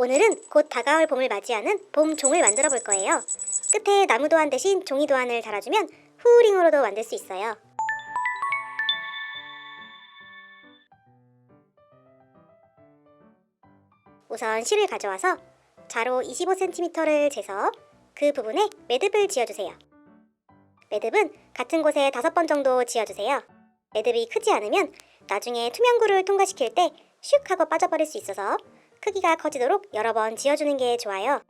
오늘은 곧 다가올 봄을 맞이하는 봄종을 만들어 볼 거예요. 끝에 나무 도안 대신 종이 도안을 달아주면 후링으로도 만들 수 있어요. 우선 실을 가져와서 자로 25cm를 재서 그 부분에 매듭을 지어주세요. 매듭은 같은 곳에 다섯 번 정도 지어주세요. 매듭이 크지 않으면 나중에 투명구를 통과시킬 때 슉 하고 빠져버릴 수 있어서 크기가 커지도록 여러 번 지어주는 게 좋아요.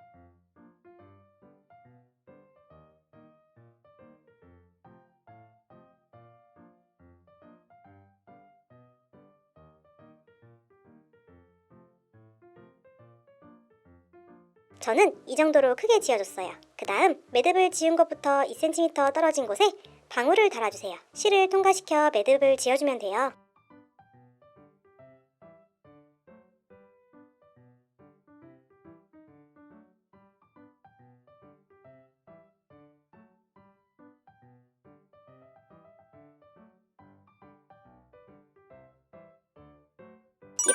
저는 이 정도로 크게 지어줬어요. 그 다음 매듭을 지은 것부터 2cm 떨어진 곳에 방울을 달아주세요. 실을 통과시켜 매듭을 지어주면 돼요.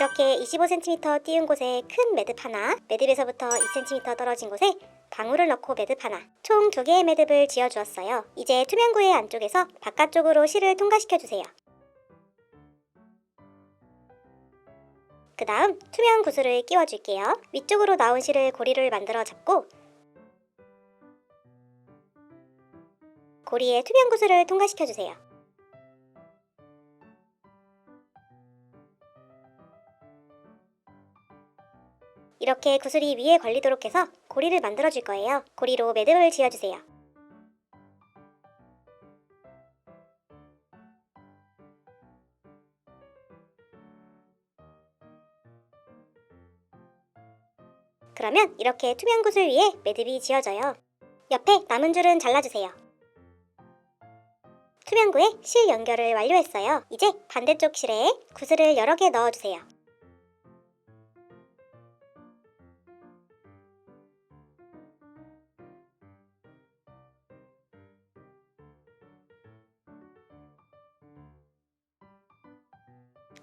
이렇게 25cm 띄운 곳에 큰 매듭 하나, 매듭에서부터 2cm 떨어진 곳에 방울을 넣고 매듭 하나, 총 두 개의 매듭을 지어 주었어요. 이제 투명구의 안쪽에서 바깥쪽으로 실을 통과시켜 주세요. 그 다음 투명 구슬을 끼워 줄게요. 위쪽으로 나온 실을 고리를 만들어 잡고 고리에 투명 구슬을 통과시켜 주세요. 이렇게 구슬이 위에 걸리도록 해서 고리를 만들어 줄 거예요. 고리로 매듭을 지어 주세요. 그러면 이렇게 투명 구슬 위에 매듭이 지어져요. 옆에 남은 줄은 잘라주세요. 투명구에 실 연결을 완료했어요. 이제 반대쪽 실에 구슬을 여러 개 넣어주세요.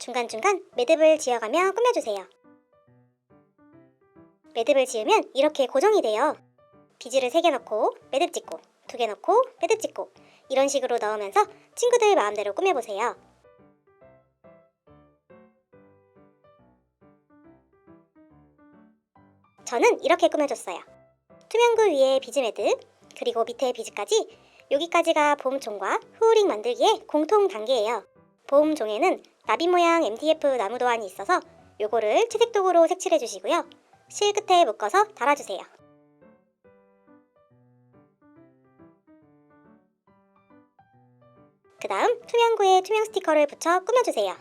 중간중간 매듭을 지어가며 꾸며주세요. 매듭을 지으면 이렇게 고정이 돼요. 비즈를 3개 넣고 매듭 짓고 2개 넣고 매듭 짓고 이런 식으로 넣으면서 친구들 마음대로 꾸며보세요. 저는 이렇게 꾸며줬어요. 투명구 위에 비즈 매듭 그리고 밑에 비즈까지 여기까지가 봄종과 후링 만들기의 공통 단계예요. 봄종에는 나비 모양 MDF 나무 도안이 있어서 요거를 채색도구로 색칠해 주시고요. 실 끝에 묶어서 달아주세요. 그 다음 투명구에 투명 스티커를 붙여 꾸며주세요.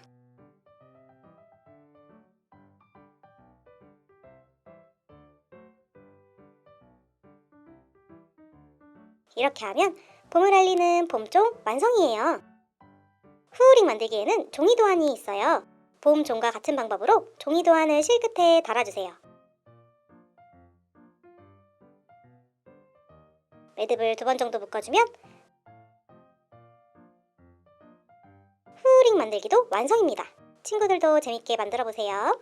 이렇게 하면 봄을 알리는 봄종 완성이에요. 후우링 만들기에는 종이 도안이 있어요. 봄 종과 같은 방법으로 종이 도안을 실 끝에 달아주세요. 매듭을 두 번 정도 묶어주면 후링 만들기도 완성입니다. 친구들도 재밌게 만들어 보세요.